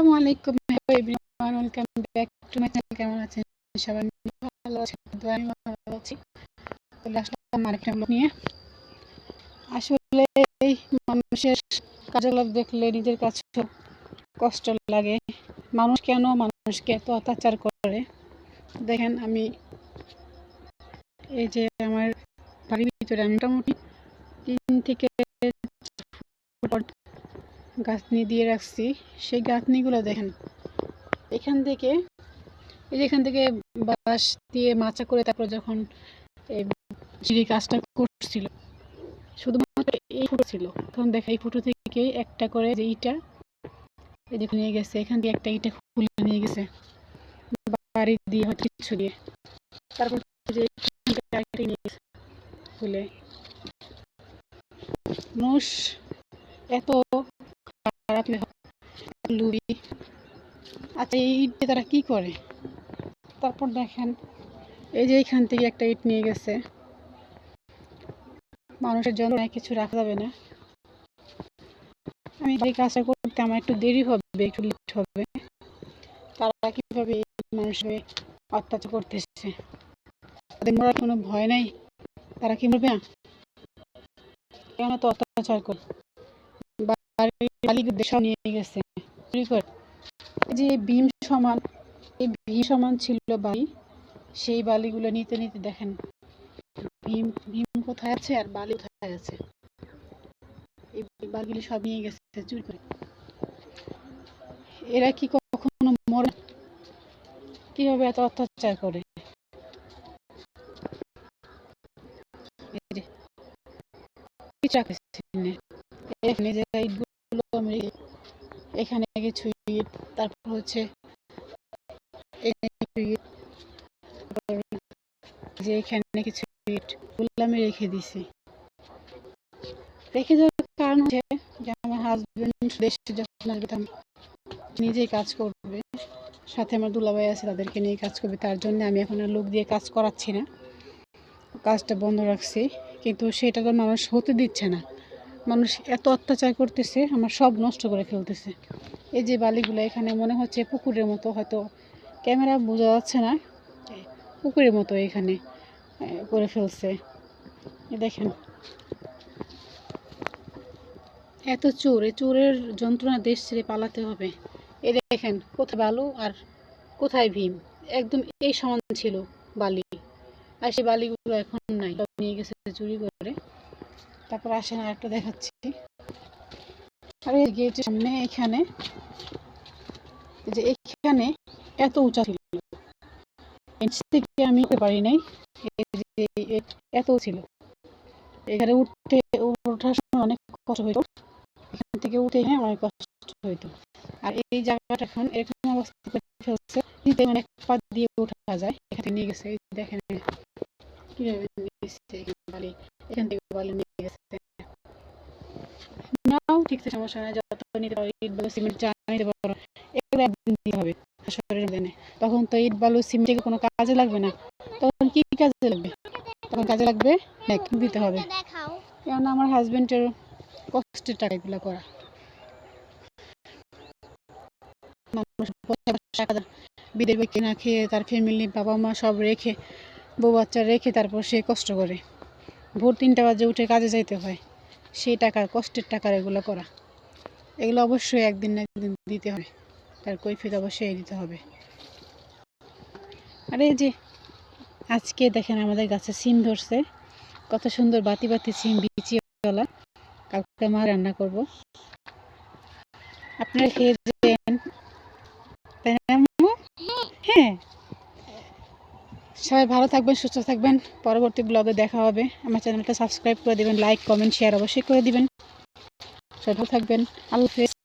আসসালামু আলাইকুম, hello everyone welcome back to my channel কেমন আছেন সবাই? ভালো আছেন তো আমি ভালো আছি। আসলাম আরেকটা ব্লগ নিয়ে। আসলে এই মানুষের কার্যকলাপ দেখলে নিজের কাছে কষ্ট লাগে। মানুষ কেন মানুষকে এত অত্যাচার করে? দেখেন আমি এই যে আমার বাড়ির ভিতরে আমি মোটামুটি তিন থেকে গাঁথনি দিয়ে রাখছি। সেই গাঁথনিগুলো দেখেন। এখান থেকে এই যে এখান থেকে বাঁশ দিয়ে মাচা করে তারপর যখন সিঁড়ি কাজটা করছিল, শুধুমাত্র এই ফুটো ছিল। তখন দেখা এই ফুটো থেকে একটা করে যে ইটা, এই দেখে নিয়ে গেছে। এখান থেকে একটা ইটা খুলে নিয়ে গেছে। বাড়ি দিয়ে হয়তো কিছু দিয়ে। তারপর যে খুলে। মানুষ এত খারাপ লুবি। আচ্ছা এই ইট দিয়ে তারা কি করে? তারপর দেখেন, এই যে এখান থেকে একটা ইট নিয়ে গেছে। মানুষের জন্য কিছু রাখা যাবে না। আমি এই কাজটা করতে আমার একটু দেরি হবে, একটু লেট হবে। তারা কীভাবে মানুষকে অত্যাচার করতেছে? তাদের মরার কোনো ভয় নাই? তারা কি মরবে? কেন তো অত্যাচার করে নিয়ে গেছে যে ভীম সমান এই ভীম সমান ছিল বালি সেই বালিগুলো নিতে নিতে দেখেন ভীম ভীম কোথায় আছে আর বালি কোথায় আছে এই বালিগুলি সব নিয়ে গেছে চুরি করে এরা কি কখনো মরে কীভাবে এত অত্যাচার করে যে ইটগুলো আমি এখানে কিছু ইট তারপর হচ্ছে যে এখানে কিছু ইট ওগুলো আমি রেখে দিছি। রেখে দেওয়ার কারণ হচ্ছে যে আমার হাজবেন্ড দেশে যখন আসবে নিজেই কাজ করবে। সাথে আমার দুলাভাই আছে, তাদেরকে নিয়ে কাজ করবে। তার জন্য আমি এখন আর লোক দিয়ে কাজ করাচ্ছি না। কাজটা বন্ধ রাখছি। কিন্তু সেটা তো মানুষ হতে দিচ্ছে না। মানুষ এত অত্যাচার করতেছে, আমার সব নষ্ট করে ফেলতেছে। এই যে বালিগুলো এখানে মনে হচ্ছে পুকুরের মতো, হয়তো ক্যামেরা বোঝা যাচ্ছে না পুকুরের মতো এখানে করে ফেলছে। দেখেন। এত চোর, এই চোরের যন্ত্রণা দেশ ছেড়ে পালাতে হবে। এ দেখেন, কোথায় বালু আর কোথায় ভীম? একদম এই সমান ছিল বালি। আর সেই বালিগুলো এখন নাই নিয়ে গেছে চুরি করে। তারপর আসেন আর একটা দেখাচ্ছি। আর এই গেটের সামনে এখানে যে এখানে এত উঁচা ছিল। থেকে আমি উঠতে পারি নাই এত ছিল। এখানে উঠতে, ওঠার সময় অনেক কষ্ট হইতো। এখান থেকে উঠে হ্যাঁ অনেক কষ্ট হইতো। আর এই জায়গাটা এখন এরকম অবস্থা ফেলছে অনেক পা দিয়ে ওঠা যায়। এখান নিয়ে গেছে দেখেন। কীভাবে এখান থেকে বালি নিয়ে গেছে নাও সমস্যা যত নিতে পারো, ইট বালু, সিমেন্ট নিতে পারো, এগুলো একদিন দিতে হবে তখন তো ইট বালু কোনো কাজে লাগবে না। তখন কি কাজে লাগবে? তখন কাজে লাগবে দিতে হবে। কেন আমার হাজবেন্ডের কষ্টের টাকা এগুলো করা। বই কেনা খেয়ে তার ফ্যামিলি বাবা মা সব রেখে, বউ বাচ্চা রেখে তারপর সে কষ্ট করে। ভোর তিনটা বাজে উঠে কাজে যাইতে হয়। সেই টাকার, কষ্টের টাকার এগুলো করা। এগুলো অবশ্যই একদিন না একদিন দিতে হবে। তার কৈফিয়ত অবশ্যই দিতে হবে। আর যে, আজকে দেখেন আমাদের গাছে সিম ধরছে। কত সুন্দর বাতি বাতি সিম, বিচিওয়ালা। কালকে মা রান্না করব। আপনারা খেয়ে হ্যাঁ। সবাই ভালো থাকবেন, সুস্থ থাকবেন। পরবর্তী ব্লগে দেখা হবে। আমার চ্যানেলটা সাবস্ক্রাইব করে দেবেন লাইক কমেন্ট শেয়ার অবশ্যই করে দেবেন। সবাই ভালো থাকবেন। আল্লাহ হাফেজ।